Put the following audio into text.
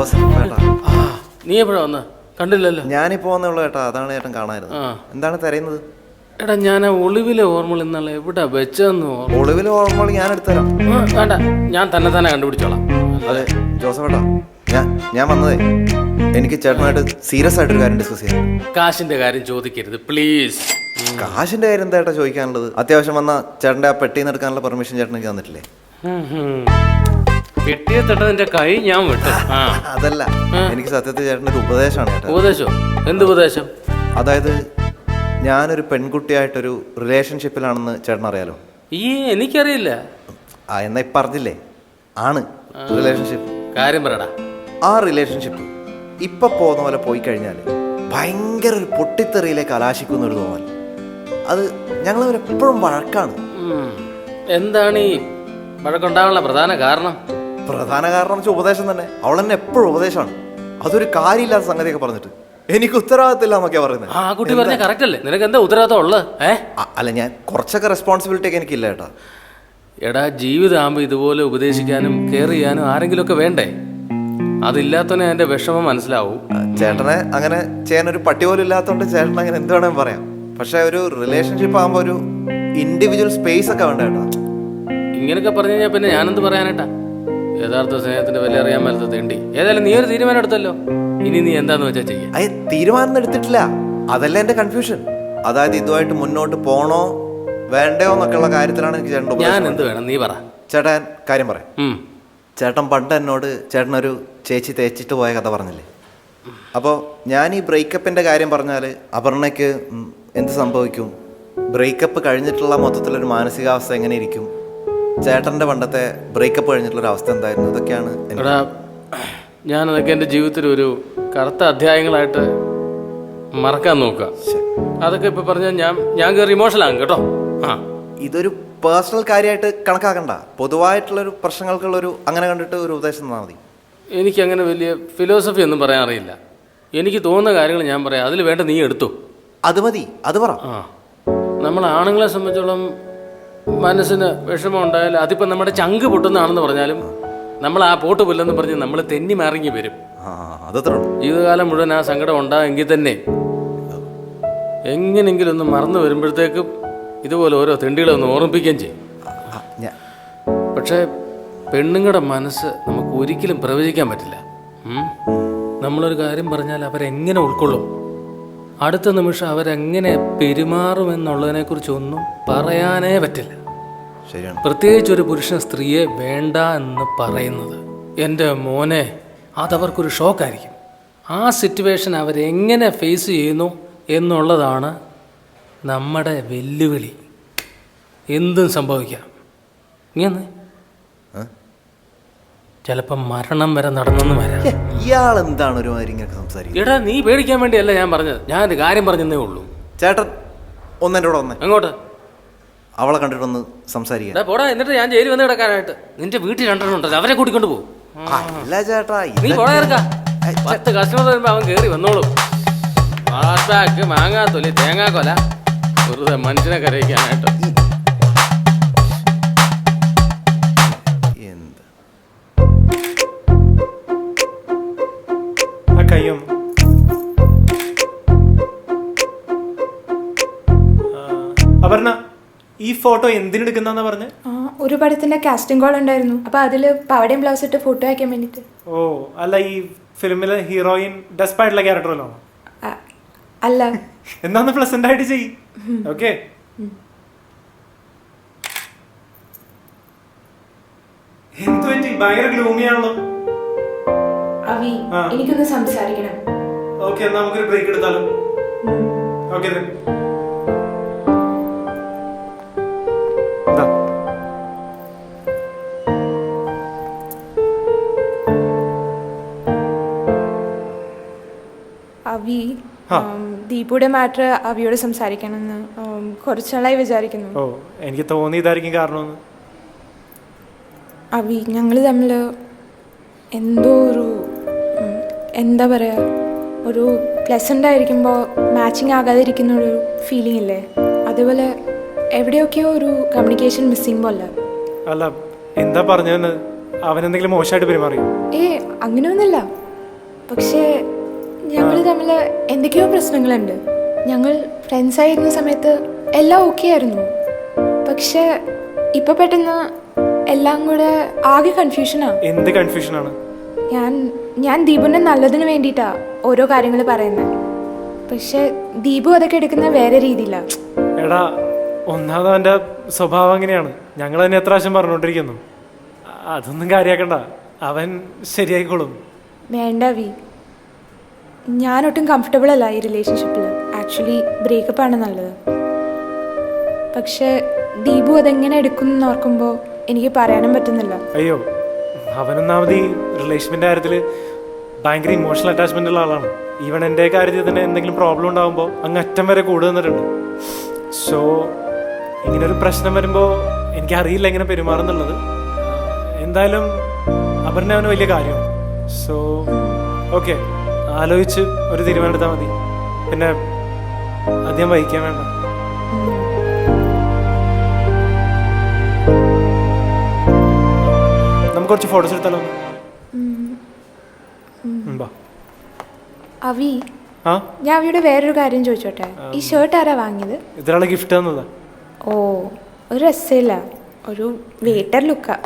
Joseph ഏട്ടാ ആ നീ എപ്പോഴാ വന്ന? കണ്ടില്ലല്ലോ. ഞാനിപ്പോ വന്നുള്ളു ഏട്ടാ. അതാണ് ചേട്ടൻ കാണായിരുന്നു ആ. എന്താണ് തരയുന്നത്? എടാ ഞാൻ ആ ഒളിവിലെ ഓർമ്മകൾ ഇന്നലെ എവിടെ വെച്ചതെന്ന് ഓർമ്മ ഒളിവിൽ ഓർമ്മകൾ ഞാൻ എടുത്തുതരാം. ആ, വേണ്ട. ഞാൻ തന്നെ തന്നെ കണ്ടുപിടിച്ചോളാം. അതെ ജോസഫ് ഏട്ടാ ഞാൻ ഞാൻ വന്നതേ. എനിക്ക് ചേട്ടനായിട്ട് സീരിയസ് ആയിട്ട് ഒരു കാര്യം ഡിസ്കസ് ചെയ്യാം കാശിന്റെ കാര്യം ചോദിക്കരുത് പ്ലീസ് കാശിന്റെ കാര്യം എന്താ ഏട്ടാ ചോദിക്കാനുള്ളത്? അത്യാവശ്യം വന്ന ചേട്ടന്റെ ആ പെട്ടിന്ന് എടുക്കാനുള്ള പെർമിഷൻ ചേട്ടൻ എനിക്ക് തന്നിട്ടില്ലേ കിട്ടിയ തട്ടതിന്റെ കൈ ഞാൻ വിട്ടു. ആ. അതല്ല എനിക്ക് സത്യത്തിൽ ചേട്ടന്റെ ഒരു ഉപദേശമാണ് ചേട്ടാ. ഉപദേശം? എന്ത് ഉപദേശം? അതായത് ഞാനൊരു പെൺകുട്ടിയായിട്ടൊരു റിലേഷൻഷിപ്പിലാണെന്ന് ചേട്ടൻ അറിയാലോ ഈ എനിക്കറിയില്ല. ആ എന്നാ ഇപ്പം പറഞ്ഞില്ലേ? ആണ് റിലേഷൻഷിപ്പ് കാര്യം പറയടാ ആ റിലേഷൻഷിപ്പ് ഇപ്പൊ പോകുന്ന പോലെ പോയി കഴിഞ്ഞാൽ ഭയങ്കര ഒരു പൊട്ടിത്തെറിയിലേക്ക് കലാശിക്കുന്ന ഒരു തോന്നൽ. അത് ഞങ്ങൾ എപ്പോഴും വഴക്കാണ്. എന്താണ് ഈ വഴക്കുണ്ടാകാനുള്ള പ്രധാന കാരണം? പ്രധാന കാരണം വെച്ചാൽ ഉപദേശം തന്നെ. അവൾ തന്നെ എപ്പോഴും ഉപദേശമാണ്. അതൊരു കാര്യമില്ലാത്ത സംഗതിയൊക്കെ പറഞ്ഞിട്ട്. എനിക്ക് ഉത്തരവാദിത്തമില്ല എന്നൊക്കെയാ പറയുന്നത്. ആ കുട്ടി പറഞ്ഞ കറക്റ്റ് അല്ലേ? നിനക്ക് എന്താ ഉത്തരവാദിത്തം ഉള്ളത് ഏ? അല്ല ഞാൻ കുറച്ചൊക്കെ റെസ്പോൺസിബിലിറ്റി ഒക്കെ എനിക്കില്ല കേട്ടോ. എടാ ജീവിതമാകുമ്പോൾ ഇതുപോലെ ഉപദേശിക്കാനും കെയർ ചെയ്യാനും ആരെങ്കിലുമൊക്കെ വേണ്ടേ? അതില്ലാത്തവനെ എന്റെ വിഷമം മനസ്സിലാവും. ചേട്ടനെ അങ്ങനെ ചെയ്യാൻ ഒരു പട്ടി പോലും ഇല്ലാത്തതുകൊണ്ട് ചേട്ടൻ അങ്ങനെ എന്ത് വേണമെങ്കിലും പറയാം. പക്ഷെ ഒരു റിലേഷൻഷിപ്പ് ആകുമ്പോൾ ഒരു ഇൻഡിവിജ്വൽ സ്പേസ് ഒക്കെ വേണ്ട കേട്ടോ. ഇങ്ങനെയൊക്കെ പറഞ്ഞു കഴിഞ്ഞാൽ പിന്നെ ഞാനെന്ത് പറയാനേട്ടാ യഥാർത്ഥ സ്നേഹത്തിന്റെ വില അറിയാൻ മേലത്തെ തേണ്ടി. ഏതായാലും നീ ഒരു തീരുമാനം എടുത്തല്ലോ. ഇനി നീ എന്താന്ന് വെച്ചാൽ ചെയ്യാം. അയ്യ തീരുമാനം എടുത്തിട്ടില്ല. അതല്ല എന്റെ കൺഫ്യൂഷൻ അതായത് ഇതുമായിട്ട് മുന്നോട്ട് പോണോ വേണ്ടയോ എന്നൊക്കെയുള്ള കാര്യത്തിലാണ് എനിക്ക് ചേട്ടൻ ഞാൻ ഉപദേശം എന്ത് വേണം? നീ പറ. ചേട്ടൻ കാര്യം പറയാം. ഉം. ചേട്ടൻ പണ്ട് എന്നോട് ചേട്ടനൊരു ചേച്ചി തേച്ചിട്ട് പോയ കഥ പറഞ്ഞില്ലേ? അപ്പോൾ ഞാൻ ഈ ബ്രേക്കപ്പിന്റെ കാര്യം പറഞ്ഞാൽ അപർണയ്ക്ക് ഉം, എന്ത് സംഭവിക്കും? ബ്രേക്കപ്പ് കഴിഞ്ഞിട്ടുള്ള മൊത്തത്തിലൊരു മാനസികാവസ്ഥ എങ്ങനെ ഇരിക്കും? ചേട്ടന്റെ പണ്ടത്തെ ബ്രേക്കപ്പ് കഴിഞ്ഞിട്ടുള്ള ഒരു അവസ്ഥ എന്തായിരുന്നു? ഇതൊക്കെയാണ് ഞാൻ അതൊക്കെ എന്റെ ജീവിതത്തിൽ ഒരു കറുത്ത അധ്യായങ്ങളായിട്ട് മറക്കാൻ നോക്കുക. അതൊക്കെ ഇപ്പൊ പറഞ്ഞാൽ ഞാൻ ഞാൻ കയറി ഇമോഷനാകും കേട്ടോ. ആ. ഇതൊരു പേഴ്സണൽ കാര്യമായിട്ട് കണക്കാക്കണ്ട. പൊതുവായിട്ടുള്ള പ്രശ്നങ്ങൾക്കുള്ള ഒരു അങ്ങനെ കണ്ടിട്ട് ഒരു ഉപദേശം തന്നാൽ മതി. എനിക്ക് അങ്ങനെ വലിയ ഫിലോസഫി ഒന്നും പറയാൻ അറിയില്ല. എനിക്ക് തോന്നുന്ന കാര്യങ്ങൾ ഞാൻ പറയാം. അതിൽ വേണ്ട നീ എടുത്തു. അത് മതി. അത് പറ. ആ. നമ്മൾ ആണുങ്ങളെ സംബന്ധിച്ചോളം മനസ്സിന് വിഷമം ഉണ്ടായാൽ അതിപ്പോൾ നമ്മുടെ ചങ്ക് പൊട്ടുന്നതാണെന്ന് പറഞ്ഞാലും നമ്മൾ ആ പോട്ട് പുല്ലെന്ന് പറഞ്ഞ് നമ്മൾ തെന്നി മാറിങ്ങി വരും. അതത്ര ജീവിതകാലം മുഴുവൻ ആ സങ്കടം ഉണ്ടായെങ്കിൽ തന്നെ എങ്ങനെങ്കിലും ഒന്ന് മറന്നു വരുമ്പോഴത്തേക്കും ഇതുപോലെ ഓരോ തെണ്ടികളെ ഒന്ന് ഓർമ്മിപ്പിക്കുകയും ചെയ്യും. പക്ഷേ പെണ്ണുങ്ങളുടെ മനസ്സ് നമുക്ക് ഒരിക്കലും പ്രവചിക്കാൻ പറ്റില്ല? നമ്മളൊരു കാര്യം പറഞ്ഞാൽ അവരെങ്ങനെ ഉൾക്കൊള്ളും? അടുത്ത നിമിഷം അവരെങ്ങനെ പെരുമാറുമെന്നുള്ളതിനെക്കുറിച്ചൊന്നും പറയാനേ പറ്റില്ല. ശരിയാണ്. പ്രത്യേകിച്ച് ഒരു പുരുഷ സ്ത്രീയെ വേണ്ട എന്ന് പറയുന്നത് എന്റെ മോനെ അതവർക്കൊരു ഷോക്കായിരിക്കും. ആ സിറ്റുവേഷൻ അവരെങ്ങനെ ഫേസ് ചെയ്യുന്നു എന്നുള്ളതാണ് നമ്മുടെ വെല്ലുവിളി. എന്തും സംഭവിക്കാം. ഇങ്ങനെ ഏ? ചിലപ്പം മരണം വരെ നടന്നെന്ന് വരാം. ഇയാൾ എന്താണ് ഒരുമാതിരി ഇങ്ങനെ സംസാരിക്കുന്നത്? എടാ നീ പേടിക്കാൻ വേണ്ടിയല്ല ഞാൻ പറഞ്ഞത്. ഞാൻ ഒരു കാര്യം പറഞ്ഞതേ ഉള്ളൂ. ചേട്ടൻ ഒന്നെന്റെ കൂടെ വന്നേ. അങ്ങോട്ട്. അവളെ കണ്ടിട്ടൊന്ന് സംസാരിക്കാം. എടാ പോടാ എന്നിട്ട് ഞാൻ ജയിലിൽ വന്ന് കിടക്കാനായിട്ട്. നിന്റെ വീട്ടിൽ രണ്ടെണ്ണം ഉണ്ടല്ലോ അവരെ കൂട്ടിക്കൊണ്ട് പോകും. ഇല്ല ചേട്ടാ നീ പോടാ പത്ത് കസ്റ്റമർ വരുമ്പോ അവൻ കേറി വന്നോളും. മാങ്ങാത്തൊലി തേങ്ങാക്കൊല വെറുതെ മനുഷ്യനെ കരയിക്കാനായിട്ട്. ഈ ഫോട്ടോ എന്തിനെടുക്കുന്നാ പറഞ്ഞു? ഒരു പടത്തിന്റെ കാസ്റ്റിംഗ് കോൾ ഉണ്ടായിരുന്നു. അപ്പൊ അതിൽ പവടയും ബ്ലൗസ് ഇട്ട് ഫോട്ടോ അയക്കാൻ വേണ്ടിട്ട്. ഓ അല്ല ഈ ഫിലിമിലെ ഹീറോയിൻ ഡെസ്പായിട്ടുള്ള ക്യാരക്ടറല്ലോ ക്യാരക്ടർ അല്ല? എന്നാന്ന് പ്ലസന്റ് ആയിട്ട് ചെയ്. ഓക്കെ. എന്തു പറ്റി? ഭയങ്കര ഗ്ലൂമിയാണല്ലോ അവി ആ. എനിക്കൊന്ന് സംസാരിക്കണം. ഓക്കെ എന്നാ നമുക്കൊരു ബ്രേക്ക് എടുത്താലോ. ഓക്കെ അവി ദീപുടെ മാറ്റർ അവിയോട് സംസാരിക്കണമെന്ന് കുറച്ചാളായി വിചാരിക്കുന്നു. ഓ എനിക്ക് തോന്നിയതായിരിക്കും കാരണം അവി ഞങ്ങൾ തമ്മിൽ എന്തോ ഒരു എന്താ പറയുക ഒരു പ്ലസന്റ് ആയിരിക്കുമ്പോൾ മാച്ചിങ് ആകാതിരിക്കുന്ന ഒരു ഫീലിംഗ് ഇല്ലേ? അതുപോലെ എവിടെയൊക്കെയോ ഒരു കമ്മ്യൂണിക്കേഷൻ മിസ്സിംഗ് പോലെ. അല്ല എന്താ പറഞ്ഞതെന്ന് അവൻ എന്തെങ്കിലും മോശമായിട്ട് പെരുമാറിയോ? ഏ അങ്ങനെയൊന്നുമില്ല. പക്ഷേ തമ്മിൽ എന്തൊക്കെയോ പ്രശ്നങ്ങളുണ്ട്. ഞങ്ങൾ ഫ്രണ്ട്സ് ആയിരുന്ന സമയത്ത് എല്ലാം ഓക്കെ ആയിരുന്നു. പക്ഷേ ഇപ്പൊ പെട്ടെന്ന് എല്ലാം കൂടെ ആകെ കൺഫ്യൂഷനാണ് എന്ത് കൺഫ്യൂഷനാണ് ഞാൻ ഞാൻ ദീപുവിന്റെ നല്ലതിന് വേണ്ടിട്ടാ ഓരോ കാര്യങ്ങൾ പറയുന്നത് പക്ഷെ ദീപു അതൊക്കെ എടുക്കുന്ന വേറെ രീതിയിലാണ് എടാ ഒന്നാമത് അവന്റെ സ്വഭാവം അങ്ങനെയാണ്. ഞങ്ങൾ തന്നെ എത്ര പ്രാവശ്യം പറഞ്ഞുകൊണ്ടിരിക്കുന്നു അതൊന്നും കാര്യാക്കണ്ട. അവൻ ശരിയായിക്കോളും. വേണ്ട വി. ഞാനൊട്ടും കംഫർട്ടബിൾ അല്ല ഈ റിലേഷൻഷിപ്പിൽ ആക്ച്വലി ബ്രേക്കപ്പ് ആണ് നല്ലത്. പക്ഷേ ദീപു അതെങ്ങനെ എടുക്കും എന്ന് ഓർക്കുമ്പോൾ എനിക്ക് പറയാനും പറ്റുന്നില്ല. അയ്യോ അവനൊന്നാമത് ഈ റിലേഷൻഷിപ്പിന്റെ കാര്യത്തിൽ ഭയങ്കര ഇമോഷണൽ അറ്റാച്ച്മെന്റ് ഉള്ള ആളാണ്. ഈവൻ എന്റെ കാര്യത്തിൽ തന്നെ എന്തെങ്കിലും പ്രോബ്ലം ഉണ്ടാകുമ്പോൾ അങ്ങ് അറ്റം വരെ കൂടെ നിന്നിട്ടുണ്ട്. സോ ഇങ്ങനൊരു പ്രശ്നം വരുമ്പോൾ എനിക്ക് അറിയില്ല എങ്ങനെ പെരുമാറുന്നുള്ളത് എന്തായാലും അപർണ അവന് വലിയ കാര്യമാണ്. സോ ഓക്കെ ആലോചിച്ച് ഒരു തീരുമാനം എടുത്താൽ മതി. പിന്നെ അധികം വഹിക്കാൻ വേണ്ട. നമുക്ക് കുറച്ച് ഫോട്ടോസ് എടുത്താലോ. അവി ഞാൻ അവിയുടെ വേറൊരു കാര്യം ചോദിച്ചോട്ടെ? ഈ ഷർട്ട് ആരാ വാങ്ങിയത്? ഇതൊരാളെ ഗിഫ്റ്റ് തന്നതാ. ഓ ഒരു രസമില്ല. ഒരു വേട്ടർ ലുക്കാ